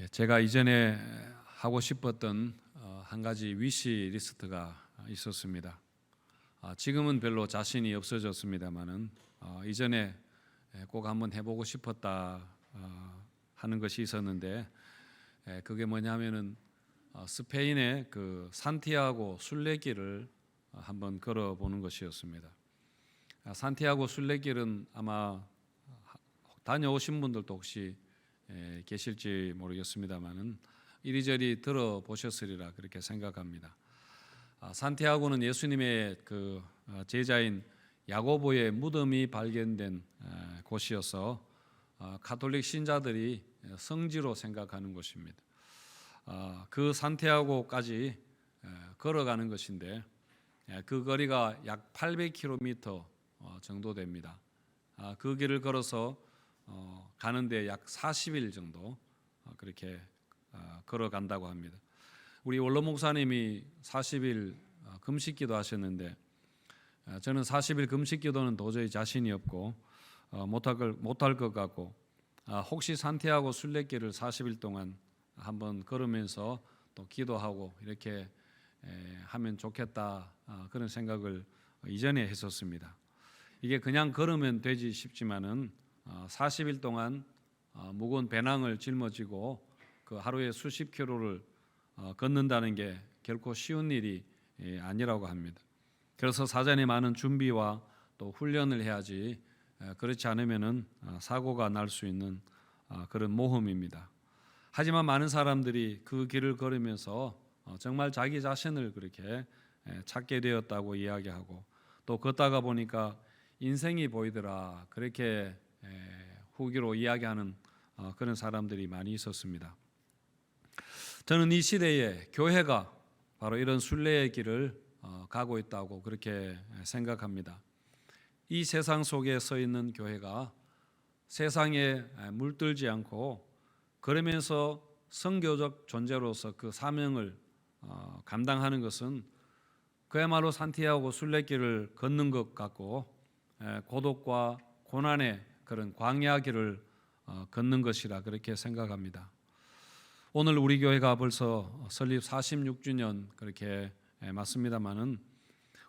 예, 제가 이전에 하고 싶었던 어, 한 가지 위시 리스트가 있었습니다. 아, 지금은 별로 자신이 없어졌습니다만은 어, 이전에 예, 꼭 한번 해보고 싶었다 어, 하는 것이 있었는데 예, 그게 뭐냐면은 어, 스페인의 그 산티아고 순례길을 어, 한번 걸어보는 것이었습니다. 아, 산티아고 순례길은 아마 다녀오신 분들도 혹시 에, 계실지 모르겠습니다만은 이리저리 들어보셨으리라 그렇게 생각합니다. 아, 산티아고는 예수님의 그 어, 제자인 야고보의 무덤이 발견된 에, 곳이어서 어, 가톨릭 신자들이 성지로 생각하는 곳입니다. 아, 그 산티아고까지 에, 걸어가는 것인데 에, 그 거리가 약 800km 어, 정도 됩니다. 아, 그 길을 걸어서 어, 가는데 약 40일 정도 어, 그렇게 어, 걸어간다고 합니다. 우리 원로 목사님이 40일 어, 금식기도 하셨는데 어, 저는 40일 금식기도는 도저히 자신이 없고 어, 못할 걸 못할 것 같고 아, 혹시 산티아고 순례길을 40일 동안 한번 걸으면서 또 기도하고 이렇게 에, 하면 좋겠다 아, 그런 생각을 이전에 했었습니다. 이게 그냥 걸으면 되지 싶지만은 어, 40일 동안 어, 무거운 배낭을 짊어지고 그 하루에 수십 킬로를 어, 걷는다는 게 결코 쉬운 일이 예, 아니라고 합니다. 그래서 사전에 많은 준비와 또 훈련을 해야지 에, 그렇지 않으면은 어, 사고가 날 수 있는 어, 그런 모험입니다. 하지만 많은 사람들이 그 길을 걸으면서 어, 정말 자기 자신을 그렇게 에, 찾게 되었다고 이야기하고 또 걷다가 보니까 인생이 보이더라 그렇게 에, 후기로 이야기하는 어, 그런 사람들이 많이 있었습니다. 저는 이 시대에 교회가 바로 이런 순례의 길을 어, 가고 있다고 그렇게 생각합니다. 이 세상 속에 서 있는 교회가 세상에 물들지 않고 그러면서 성교적 존재로서 그 사명을 어, 감당하는 것은 그야말로 산티아고 순례길을 걷는 것 같고 에, 고독과 고난의 그런 광야 길을 어, 걷는 것이라 그렇게 생각합니다. 오늘 우리 교회가 벌써 설립 46주년 그렇게 에, 맞습니다만은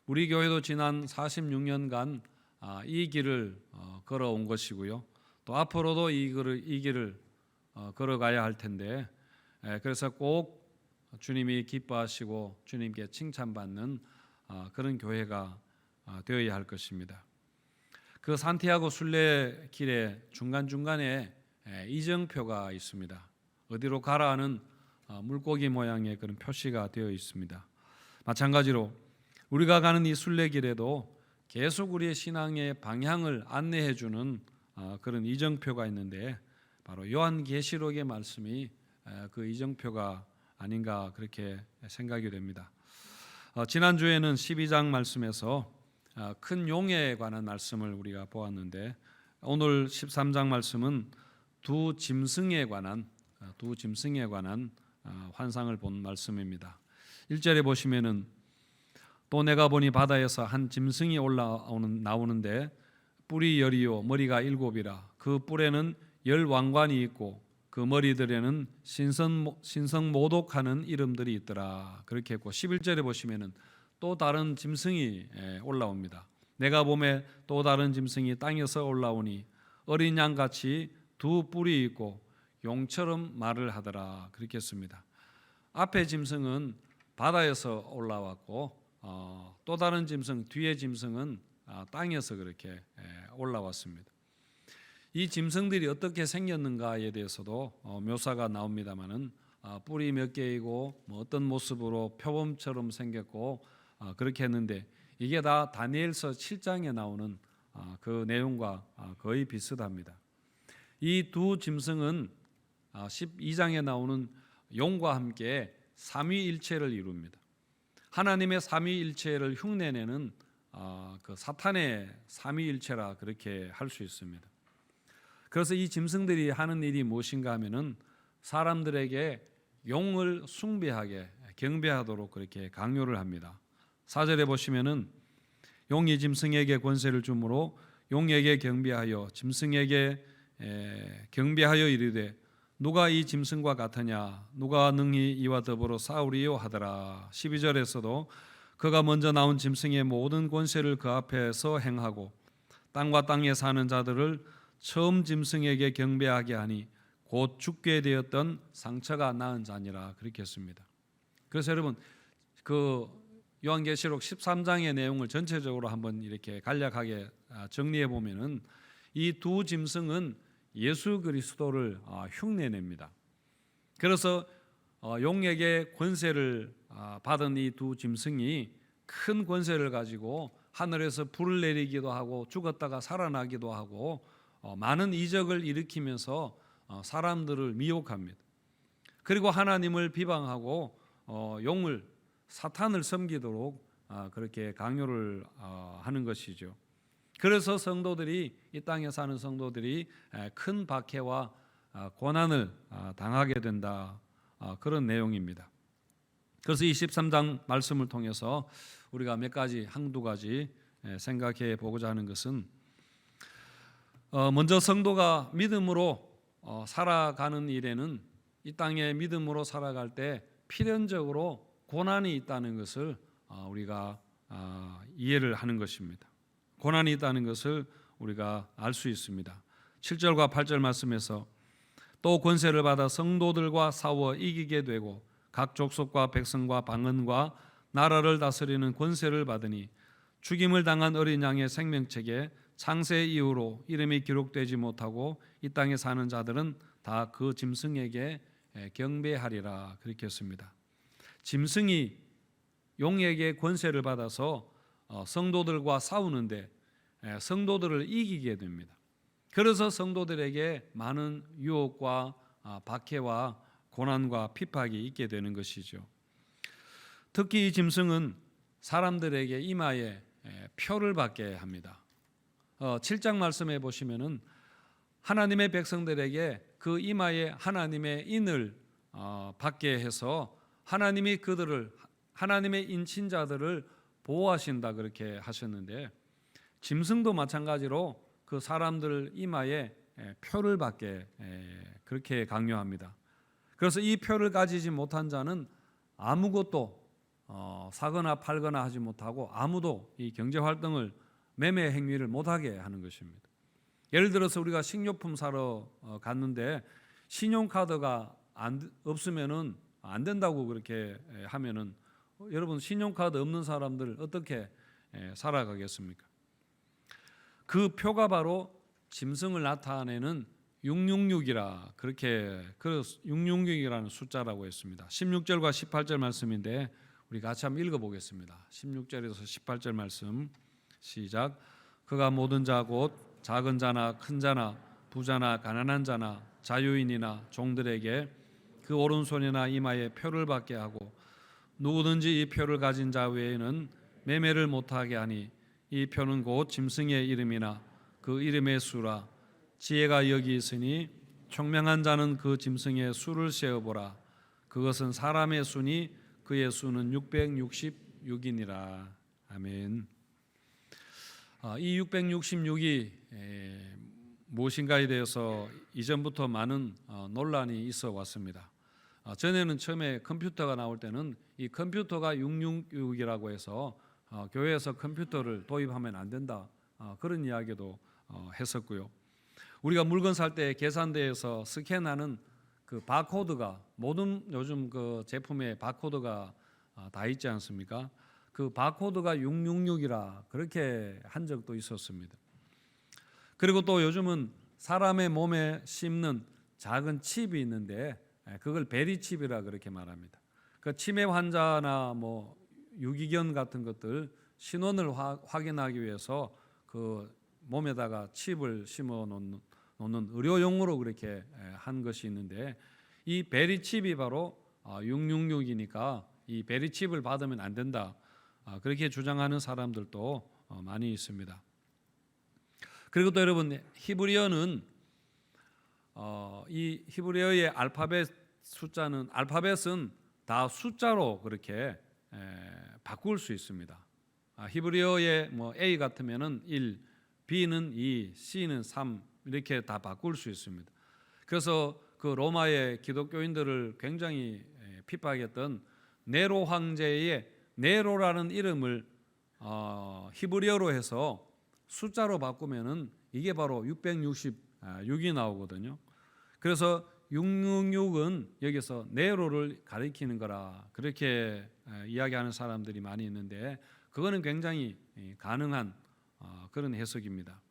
우리 교회도 지난 46년간 아, 이 길을 어, 걸어온 것이고요. 또 앞으로도 이 길을, 이 길을 어, 걸어가야 할 텐데 에, 그래서 꼭 주님이 기뻐하시고 주님께 칭찬받는 아, 그런 교회가 아, 되어야 할 것입니다. 그 산티아고 순례길의 중간 중간에 이정표가 있습니다. 어디로 가라는 어, 물고기 모양의 그런 표시가 되어 있습니다. 마찬가지로 우리가 가는 이 순례길에도 계속 우리의 신앙의 방향을 안내해 주는 어, 그런 이정표가 있는데 바로 요한계시록의 말씀이 그 이정표가 아닌가 그렇게 생각이 됩니다. 어, 지난주에는 12장 말씀에서 아, 큰 용에 관한 말씀을 우리가 보았는데 오늘 13장 말씀은 두 짐승에 관한 아, 두 짐승에 관한 아, 환상을 본 말씀입니다. 1절에 보시면은 또 내가 보니 바다에서 한 짐승이 올라오는 나오는데 뿔이 열이요 머리가 일곱이라 그 뿔에는 열 왕관이 있고 그 머리들에는 신성 신성 모독하는 이름들이 있더라 그렇게 했고 11절에 보시면은 또 다른 짐승이 올라옵니다. 내가 봄에 또 다른 짐승이 땅에서 올라오니 어린 양 같이 두 뿔이 있고 용처럼 말을 하더라 그렇게 했습니다. 앞에 짐승은 바다에서 올라왔고 어, 또 다른 짐승 뒤에 짐승은 아, 땅에서 그렇게 올라왔습니다. 이 짐승들이 어떻게 생겼는가에 대해서도 어, 묘사가 나옵니다만은 아, 뿔이 몇 개이고 뭐 어떤 모습으로 표범처럼 생겼고 아, 그렇게 했는데 이게 다 다니엘서 7장에 나오는 아, 그 내용과 아, 거의 비슷합니다. 이 두 짐승은 12장에 나오는 용과 함께 삼위일체를 이룹니다. 하나님의 삼위일체를 흉내내는 그 사탄의 삼위일체라 그렇게 할 수 있습니다. 그래서 이 짐승들이 하는 일이 무엇인가 하면은 사람들에게 용을 숭배하게 경배하도록 그렇게 강요를 합니다. 4절에 보시면은 용이 짐승에게 권세를 주므로 용에게 경배하여 짐승에게 경배하여 이르되 누가 이 짐승과 같으냐? 누가 능히 이와 더불어 싸우리요? 하더라. 12절에서도 그가 먼저 나온 짐승의 모든 권세를 그 앞에서 행하고 땅과 땅에 사는 자들을 처음 짐승에게 경배하게 하니 곧 죽게 되었던 상처가 나은 자니라. 그렇게 했습니다. 그래서 여러분 그 요한계시록 13장의 내용을 전체적으로 한번 이렇게 간략하게 아, 정리해 보면은 이 두 짐승은 예수 그리스도를 아, 흉내냅니다. 그래서 어, 용에게 권세를 아, 받은 이 두 짐승이 큰 권세를 가지고 하늘에서 불을 내리기도 하고 죽었다가 살아나기도 하고 어, 많은 이적을 일으키면서 어, 사람들을 미혹합니다. 그리고 하나님을 비방하고 어, 용을 사탄을 섬기도록 아, 그렇게 강요를 어, 하는 것이죠. 그래서 성도들이 이 땅에 사는 성도들이 에, 큰 박해와 아, 고난을 아, 당하게 된다 아, 그런 내용입니다. 그래서 이 13장 말씀을 통해서 우리가 몇 가지 한두 가지 에, 생각해 보고자 하는 것은 어, 먼저 성도가 믿음으로 어, 살아가는 일에는 이 땅에 믿음으로 살아갈 때 필연적으로 고난이 있다는 것을 어, 우리가 아, 이해를 하는 것입니다. 고난이 있다는 것을 우리가 알 수 있습니다. 7절과 8절 말씀에서 또 권세를 받아 성도들과 싸워 이기게 되고 각 족속과 백성과 방언과 나라를 다스리는 권세를 받으니 죽임을 당한 어린 양의 생명책에 창세 이후로 이름이 기록되지 못하고 이 땅에 사는 자들은 다 그 짐승에게 경배하리라 그렇게 했습니다. 짐승이 용에게 권세를 받아서 어, 성도들과 싸우는데 에, 성도들을 이기게 됩니다. 그래서 성도들에게 많은 유혹과 아, 박해와 고난과 핍박이 있게 되는 것이죠. 특히 이 짐승은 사람들에게 이마에 에, 표를 받게 합니다. 어, 7장 말씀해 보시면은 하나님의 백성들에게 그 이마에 하나님의 인을 어, 받게 해서 하나님이 그들을 하나님의 인친자들을 보호하신다 그렇게 하셨는데 짐승도 마찬가지로 그 사람들 이마에 에, 표를 받게 에, 그렇게 강요합니다. 그래서 이 표를 가지지 못한 자는 아무것도 어, 사거나 팔거나 하지 못하고 아무도 이 경제 활동을 매매 행위를 못하게 하는 것입니다. 예를 들어서 우리가 식료품 사러 어, 갔는데 신용카드가 안, 없으면은 안 된다고 그렇게 에, 하면은 어, 여러분 신용카드 없는 사람들 어떻게 에, 살아가겠습니까? 그 표가 바로 짐승을 나타내는 666이라 그렇게 그 666이라는 숫자라고 했습니다. 16절과 18절 말씀인데 우리 같이 한번 읽어 보겠습니다. 16절에서 18절 말씀 시작. 그가 모든 자 곧 작은 자나 큰 자나 부자나 가난한 자나 자유인이나 종들에게 그 오른손이나 이마에 표를 받게 하고 누구든지 이 표를 가진 자 외에는 매매를 못하게 하니 이 표는 곧 짐승의 이름이나 그 이름의 수라 지혜가 여기 있으니 총명한 자는 그 짐승의 수를 세어보라 그것은 사람의 수니 그의 수는 666이니라 아멘. 아, 이 666이 무엇인가에 대해서 이전부터 많은 어, 논란이 있어 왔습니다. 아, 전에는 처음에 컴퓨터가 나올 때는 이 컴퓨터가 666이라고 해서 어, 교회에서 컴퓨터를 도입하면 안 된다 어, 그런 이야기도 했었고요. 우리가 물건 살 때 계산대에서 스캔하는 그 바코드가 모든 요즘 그 제품에 바코드가 다 있지 않습니까? 그 바코드가 666이라 그렇게 한 적도 있었습니다. 그리고 또 요즘은 사람의 몸에 심는 작은 칩이 있는데 예, 그걸 베리 칩이라 그렇게 말합니다. 그 치매 환자나 뭐 유기견 같은 것들 신원을 화, 확인하기 위해서 그 몸에다가 칩을 심어 놓는, 놓는 의료용으로 그렇게 예, 한 것이 있는데 이 베리 칩이 바로 666이니까 아, 이 베리 칩을 받으면 안 된다. 아, 그렇게 주장하는 사람들도 어, 많이 있습니다. 그리고 또 여러분 히브리어는 어, 이 히브리어의 알파벳 숫자는 알파벳은 다 숫자로 그렇게 에, 바꿀 수 있습니다. 아, 히브리어의 뭐 A 같으면은 1, B는 2, C는 3 이렇게 다 바꿀 수 있습니다. 그래서 그 로마의 기독교인들을 굉장히 에, 핍박했던 네로 황제의 네로라는 이름을 어, 히브리어로 해서 숫자로 바꾸면은 이게 바로 666이 나오거든요. 그래서 666은 여기서 네로를 가리키는 거라 그렇게 에, 이야기하는 사람들이 많이 있는데 그거는 굉장히 예, 가능한 어, 그런 해석입니다.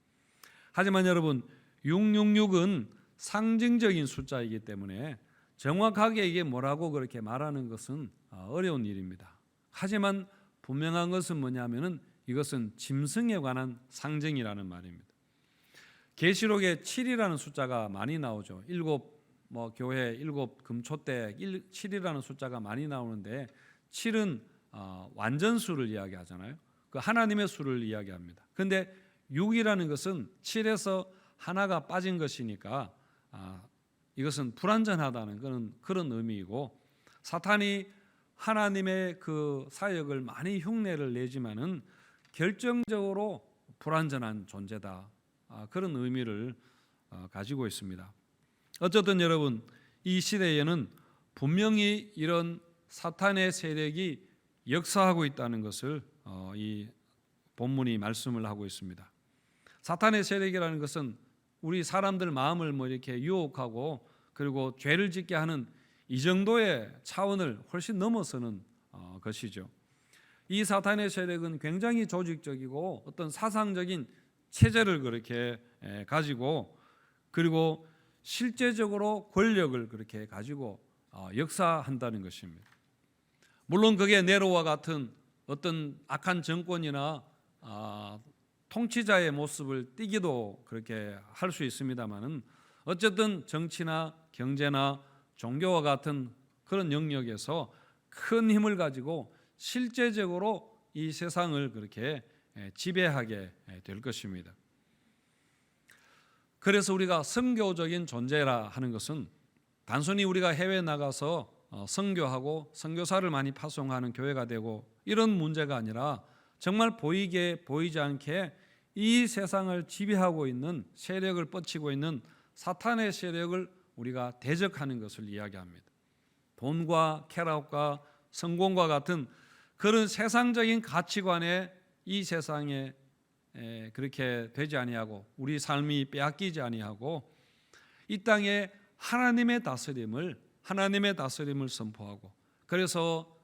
하지만 여러분 666은 상징적인 숫자이기 때문에 정확하게 이게 뭐라고 그렇게 말하는 것은 어, 어려운 일입니다. 하지만 분명한 것은 뭐냐면은 이것은 짐승에 관한 상징이라는 말입니다. 계시록에 7이라는 숫자가 많이 나오죠. 일곱 뭐 교회 일곱 금초대 7이라는 숫자가 많이 나오는데 7은 어, 완전 수를 이야기하잖아요. 그 하나님의 수를 이야기합니다. 근데 6이라는 것은 7에서 하나가 빠진 것이니까 아, 이것은 불완전하다는 그런 그런 의미이고 사탄이 하나님의 그 사역을 많이 흉내를 내지만은 결정적으로 불완전한 존재다 아, 그런 의미를 어, 가지고 있습니다. 어쨌든 여러분 이 시대에는 분명히 이런 사탄의 세력이 역사하고 있다는 것을 어, 이 본문이 말씀을 하고 있습니다. 사탄의 세력이라는 것은 우리 사람들 마음을 뭐 이렇게 유혹하고 그리고 죄를 짓게 하는 이 정도의 차원을 훨씬 넘어서는 어, 것이죠. 이 사탄의 세력은 굉장히 조직적이고 어떤 사상적인 체제를 그렇게 에, 가지고 그리고 실제적으로 권력을 그렇게 가지고 어, 역사한다는 것입니다. 물론 그게 네로와 같은 어떤 악한 정권이나 아, 통치자의 모습을 띠기도 그렇게 할 수 있습니다만은 어쨌든 정치나 경제나 종교와 같은 그런 영역에서 큰 힘을 가지고 실제적으로 이 세상을 그렇게 에, 지배하게 에, 될 것입니다. 그래서 우리가 선교적인 존재라 하는 것은 단순히 우리가 해외 나가서 어, 선교하고 선교사를 많이 파송하는 교회가 되고 이런 문제가 아니라 정말 보이게 보이지 않게 이 세상을 지배하고 있는 세력을 뻗치고 있는 사탄의 세력을 우리가 대적하는 것을 이야기합니다. 돈과 쾌락과 성공과 같은 그런 세상적인 가치관에 이 세상에 에, 그렇게 되지 아니하고 우리 삶이 빼앗기지 아니하고 이 땅에 하나님의 다스림을 하나님의 다스림을 선포하고 그래서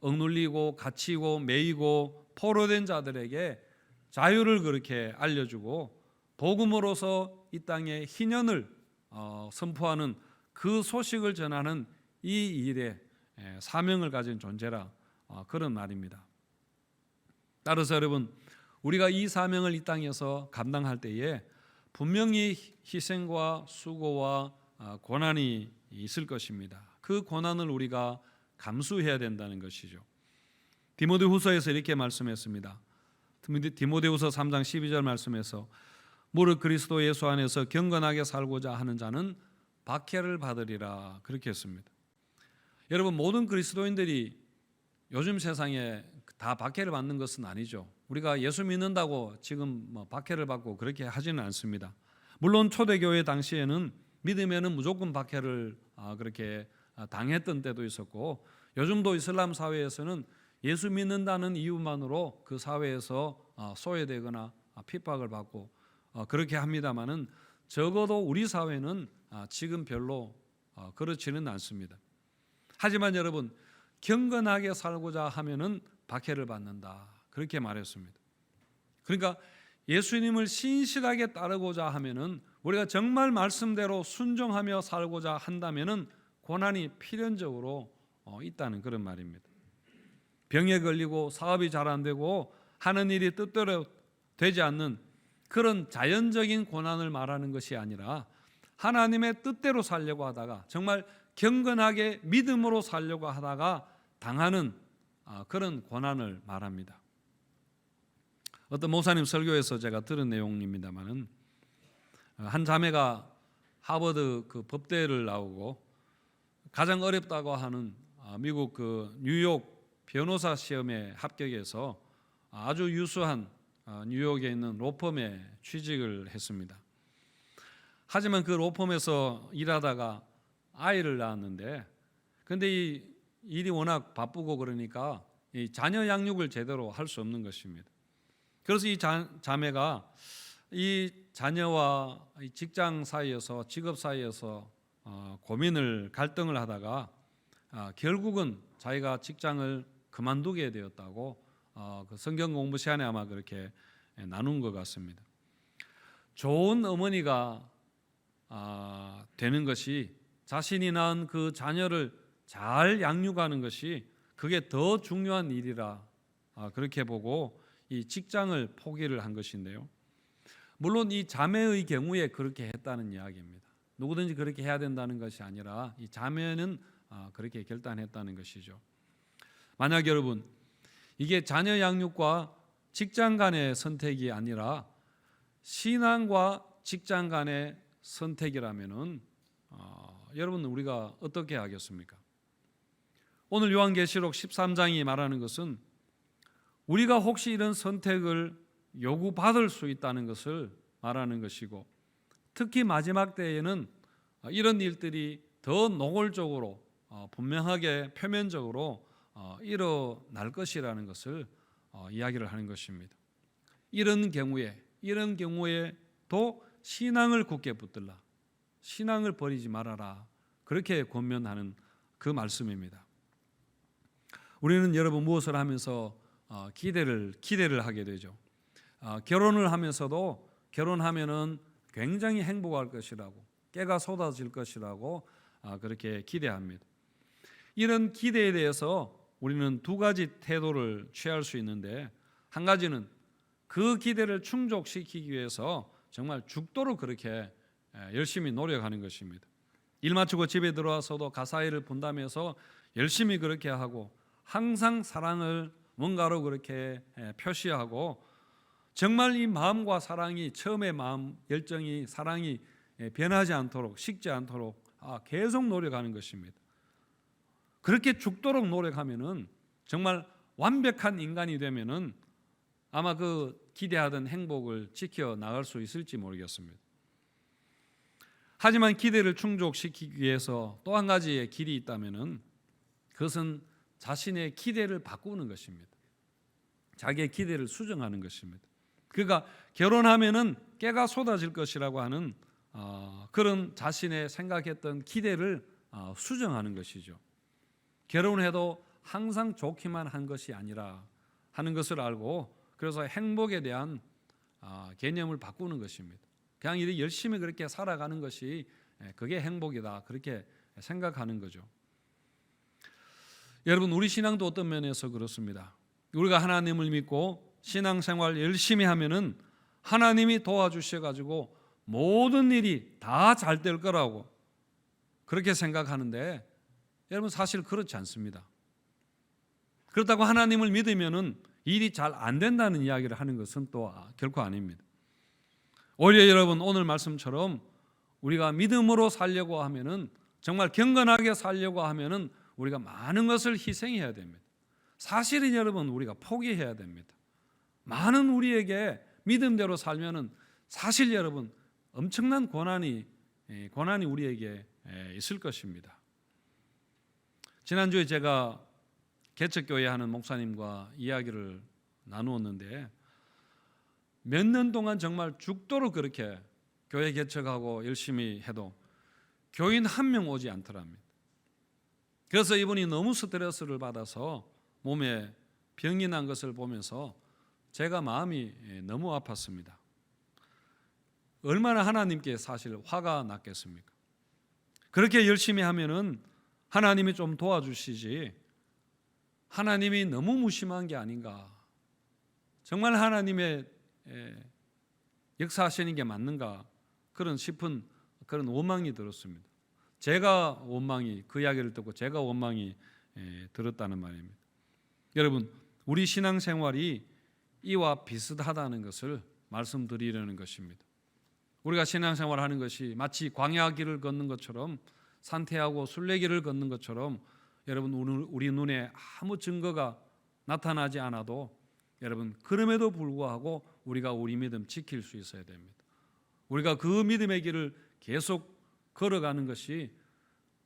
억눌리고 갇히고 매이고 포로된 자들에게 자유를 그렇게 알려주고 복음으로서 이 땅에 희년을 어, 선포하는 그 소식을 전하는 이 일에 에, 사명을 가진 존재라 어, 그런 말입니다. 따라서 여러분 우리가 이 사명을 이 땅에서 감당할 때에 분명히 희생과 수고와 아, 고난이 있을 것입니다. 그 고난을 우리가 감수해야 된다는 것이죠. 디모데후서에서 이렇게 말씀했습니다. 디모데후서 3장 12절 말씀에서 무릇 그리스도 예수 안에서 경건하게 살고자 하는 자는 박해를 받으리라 그렇게 했습니다. 여러분 모든 그리스도인들이 요즘 세상에 다 박해를 받는 것은 아니죠. 우리가 예수 믿는다고 지금 뭐 박해를 받고 그렇게 하지는 않습니다. 물론 초대교회 당시에는 믿으면은 무조건 박해를 아, 그렇게 아, 당했던 때도 있었고 요즘도 이슬람 사회에서는 예수 믿는다는 이유만으로 그 사회에서 아, 소외되거나 핍박을 받고 어, 그렇게 합니다만은 적어도 우리 사회는 지금 별로 어, 그렇지는 않습니다. 하지만 여러분 경건하게 살고자 하면은 박해를 받는다 그렇게 말했습니다. 그러니까 예수님을 신실하게 따르고자 하면은 우리가 정말 말씀대로 순종하며 살고자 한다면은 고난이 필연적으로 어, 있다는 그런 말입니다. 병에 걸리고 사업이 잘 안 되고 하는 일이 뜻대로 되지 않는 그런 자연적인 고난을 말하는 것이 아니라 하나님의 뜻대로 살려고 하다가 정말 경건하게 믿음으로 살려고 하다가 당하는 아, 그런 고난을 말합니다. 어떤 목사님 설교에서 제가 들은 내용입니다만은 한 자매가 하버드 그 법대를 나오고 가장 어렵다고 하는 아, 미국 그 뉴욕 변호사 시험에 합격해서 아주 유수한 아, 뉴욕에 있는 로펌에 취직을 했습니다. 하지만 그 로펌에서 일하다가 아이를 낳았는데 근데 이 일이 워낙 바쁘고 그러니까 이 자녀 양육을 제대로 할 수 없는 것입니다. 그래서 이 자, 자매가 이 자녀와 이 직장 사이에서 직업 사이에서 어, 고민을 갈등을 하다가 아, 결국은 자기가 직장을 그만두게 되었다고 어, 그 성경 공부 시간에 아마 그렇게 예, 나눈 것 같습니다. 좋은 어머니가 아, 되는 것이 자신이 낳은 그 자녀를 잘 양육하는 것이 그게 더 중요한 일이라 아, 그렇게 보고 이 직장을 포기를 한 것인데요. 물론 이 자매의 경우에 그렇게 했다는 이야기입니다. 누구든지 그렇게 해야 된다는 것이 아니라 이 자매는 아, 그렇게 결단했다는 것이죠. 만약 여러분 이게 자녀 양육과 직장 간의 선택이 아니라 신앙과 직장 간의 선택이라면은 어, 여러분 우리가 어떻게 하겠습니까? 오늘 요한계시록 13장이 말하는 것은 우리가 혹시 이런 선택을 요구받을 수 있다는 것을 말하는 것이고 특히 마지막 때에는 이런 일들이 더 노골적으로 어, 분명하게 표면적으로 어, 일어날 것이라는 것을 어, 이야기를 하는 것입니다. 이런 경우에 이런 경우에도 신앙을 굳게 붙들라. 신앙을 버리지 말아라. 그렇게 권면하는 그 말씀입니다. 우리는 여러분 무엇을 하면서 어, 기대를 기대를 하게 되죠. 어, 결혼을 하면서도 결혼하면은 굉장히 행복할 것이라고 깨가 쏟아질 것이라고 아, 그렇게 기대합니다. 이런 기대에 대해서 우리는 두 가지 태도를 취할 수 있는데 한 가지는 그 기대를 충족시키기 위해서 정말 죽도록 그렇게 에, 열심히 노력하는 것입니다. 일 마치고 집에 들어와서도 가사일을 본다면서 열심히 그렇게 하고 항상 사랑을 뭔가로 그렇게 에, 표시하고 정말 이 마음과 사랑이 처음의 마음 열정이 사랑이 에, 변하지 않도록 식지 않도록 아, 계속 노력하는 것입니다. 그렇게 죽도록 노력하면은 정말 완벽한 인간이 되면은 아마 그 기대하던 행복을 지켜 나갈 수 있을지 모르겠습니다. 하지만 기대를 충족시키기 위해서 또 한 가지의 길이 있다면은 그것은 자신의 기대를 바꾸는 것입니다. 자기의 기대를 수정하는 것입니다. 그러니까 결혼하면은 깨가 쏟아질 것이라고 하는 어, 그런 자신의 생각했던 기대를 어, 수정하는 것이죠. 결혼해도 항상 좋기만 한 것이 아니라 하는 것을 알고 그래서 행복에 대한 어, 개념을 바꾸는 것입니다. 그냥 열심히 그렇게 살아가는 것이 예, 그게 행복이다 그렇게 생각하는 거죠. 여러분 우리 신앙도 어떤 면에서 그렇습니다. 우리가 하나님을 믿고 신앙생활 열심히 하면은 하나님이 도와주셔 가지고 모든 일이 다 잘 될 거라고 그렇게 생각하는데 여러분 사실 그렇지 않습니다. 그렇다고 하나님을 믿으면은 일이 잘 안 된다는 이야기를 하는 것은 또 결코 아닙니다. 오히려 여러분 오늘 말씀처럼 우리가 믿음으로 살려고 하면은 정말 경건하게 살려고 하면은 우리가 많은 것을 희생해야 됩니다. 사실은 여러분 우리가 포기해야 됩니다. 많은 우리에게 믿음대로 살면은 사실 여러분 엄청난 고난이 예, 고난이 우리에게 예, 있을 것입니다. 지난주에 제가 개척교회 하는 목사님과 이야기를 나누었는데 몇 년 동안 정말 죽도록 그렇게 교회 개척하고 열심히 해도 교인 한 명 오지 않더랍니다. 그래서 이분이 너무 스트레스를 받아서 몸에 병이 난 것을 보면서 제가 마음이 예, 너무 아팠습니다. 얼마나 하나님께 사실 화가 났겠습니까? 그렇게 열심히 하면은 하나님이 좀 도와주시지 하나님이 너무 무심한 게 아닌가? 정말 하나님의 예, 역사하시는 게 맞는가? 그런 싶은 그런 원망이 들었습니다. 제가 원망이 그 이야기를 듣고 제가 원망이 예, 들었다는 말입니다. 여러분, 우리 신앙생활이 이와 비슷하다는 것을 말씀드리려는 것입니다. 우리가 신앙생활 하는 것이 마치 광야 길을 걷는 것처럼 산태하고 순례길을 걷는 것처럼 여러분 우리 눈에 아무 증거가 나타나지 않아도 여러분 그럼에도 불구하고 우리가 우리 믿음 지킬 수 있어야 됩니다. 우리가 그 믿음의 길을 계속 걸어가는 것이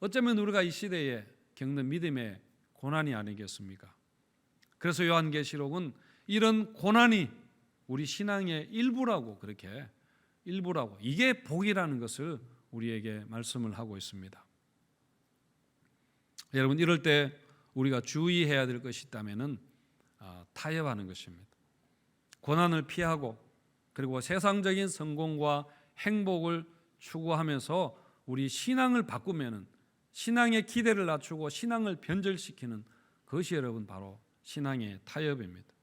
어쩌면 우리가 이 시대에 겪는 믿음의 고난이 아니겠습니까? 그래서 요한계시록은 이런 고난이 우리 신앙의 일부라고 그렇게 일부라고 이게 복이라는 것을 우리에게 말씀을 하고 있습니다. 여러분 이럴 때 우리가 주의해야 될 것이 있다면은 아, 타협하는 것입니다. 고난을 피하고 그리고 세상적인 성공과 행복을 추구하면서 우리 신앙을 바꾸면은 신앙의 기대를 낮추고 신앙을 변절시키는 그것이 여러분 바로 신앙의 타협입니다.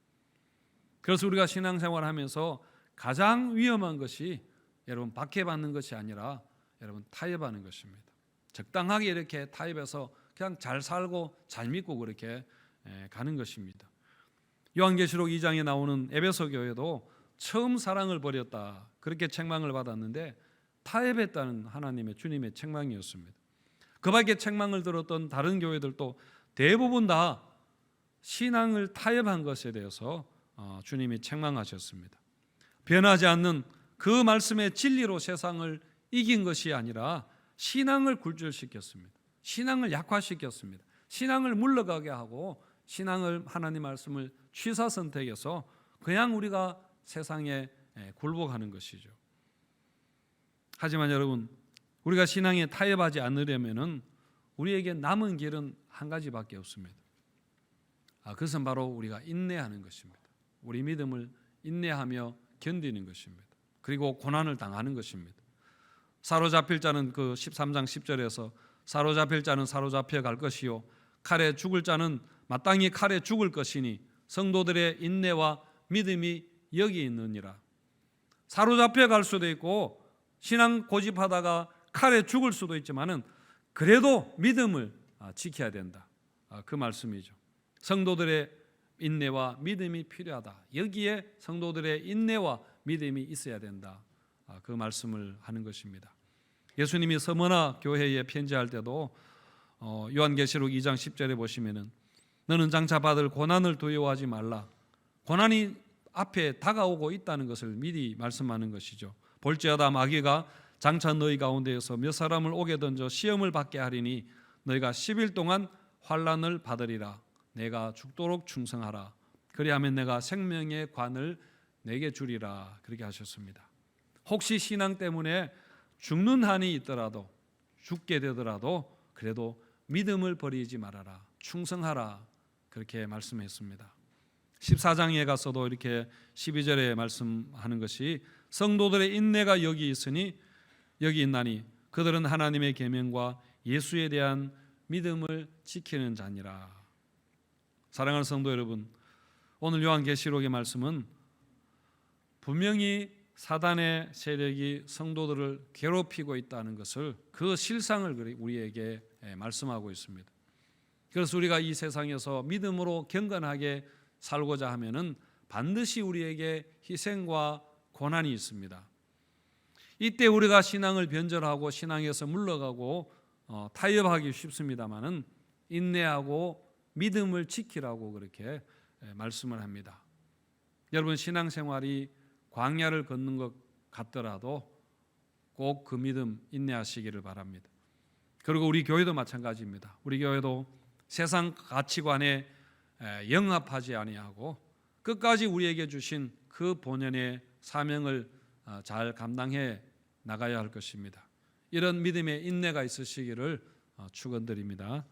그래서 우리가 신앙생활을 하면서 가장 위험한 것이 여러분 박해받는 것이 아니라 여러분 타협하는 것입니다. 적당하게 이렇게 타협해서 그냥 잘 살고 잘 믿고 그렇게 에, 가는 것입니다. 요한계시록 2장에 나오는 에베소 교회도 처음 사랑을 버렸다 그렇게 책망을 받았는데 타협했다는 하나님의 주님의 책망이었습니다. 그 밖에 책망을 들었던 다른 교회들도 대부분 다 신앙을 타협한 것에 대해서 어, 주님이 책망하셨습니다. 변하지 않는 그 말씀의 진리로 세상을 이긴 것이 아니라 신앙을 굴절시켰습니다. 신앙을 약화시켰습니다. 신앙을 물러가게 하고 신앙을 하나님 말씀을 취사 선택해서 그냥 우리가 세상에 예, 굴복하는 것이죠. 하지만 여러분 우리가 신앙에 타협하지 않으려면은 우리에게 남은 길은 한 가지밖에 없습니다. 아, 그것은 바로 우리가 인내하는 것입니다. 우리 믿음을 인내하며 견디는 것입니다. 그리고 고난을 당하는 것입니다. 사로잡힐 자는 그 13장 10절에서 사로잡힐 자는 사로잡혀 갈 것이요 칼에 죽을 자는 마땅히 칼에 죽을 것이니 성도들의 인내와 믿음이 여기 있느니라. 사로잡혀 갈 수도 있고 신앙 고집하다가 칼에 죽을 수도 있지만은 그래도 믿음을 아, 지켜야 된다. 아, 그 말씀이죠. 성도들의 인내와 믿음이 필요하다. 여기에 성도들의 인내와 믿음이 있어야 된다. 아, 그 말씀을 하는 것입니다. 예수님이 서머나 교회에 편지할 때도 어, 요한계시록 2장 10절에 보시면은 너는 장차 받을 고난을 두려워하지 말라. 고난이 앞에 다가오고 있다는 것을 미리 말씀하는 것이죠. 볼지어다 마귀가 장차 너희 가운데에서 몇 사람을 오게 던져 시험을 받게 하리니 너희가 10일 동안 환란을 받으리라. 내가 죽도록 충성하라. 그리하면 내가 생명의 관을 내게 주리라. 그렇게 하셨습니다. 혹시 신앙 때문에 죽는 한이 있더라도 죽게 되더라도 그래도 믿음을 버리지 말아라. 충성하라. 그렇게 말씀했습니다. 14장에 가서도 이렇게 12절에 말씀하는 것이 성도들의 인내가 여기 있으니 여기 있나니 그들은 하나님의 계명과 예수에 대한 믿음을 지키는 자니라. 사랑하는 성도 여러분, 오늘 요한계시록의 말씀은 분명히 사단의 세력이 성도들을 괴롭히고 있다는 것을 그 실상을 우리에게 말씀하고 있습니다. 그래서 우리가 이 세상에서 믿음으로 경건하게 살고자 하면은 반드시 우리에게 희생과 고난이 있습니다. 이때 우리가 신앙을 변절하고 신앙에서 물러가고 어, 타협하기 쉽습니다만은 인내하고 믿음을 지키라고 그렇게 말씀을 합니다. 여러분 신앙생활이 광야를 걷는 것 같더라도 꼭 그 믿음 인내하시기를 바랍니다. 그리고 우리 교회도 마찬가지입니다. 우리 교회도 세상 가치관에 영합하지 아니하고 끝까지 우리에게 주신 그 본연의 사명을 어, 잘 감당해 나가야 할 것입니다. 이런 믿음의 인내가 있으시기를 어, 축원드립니다.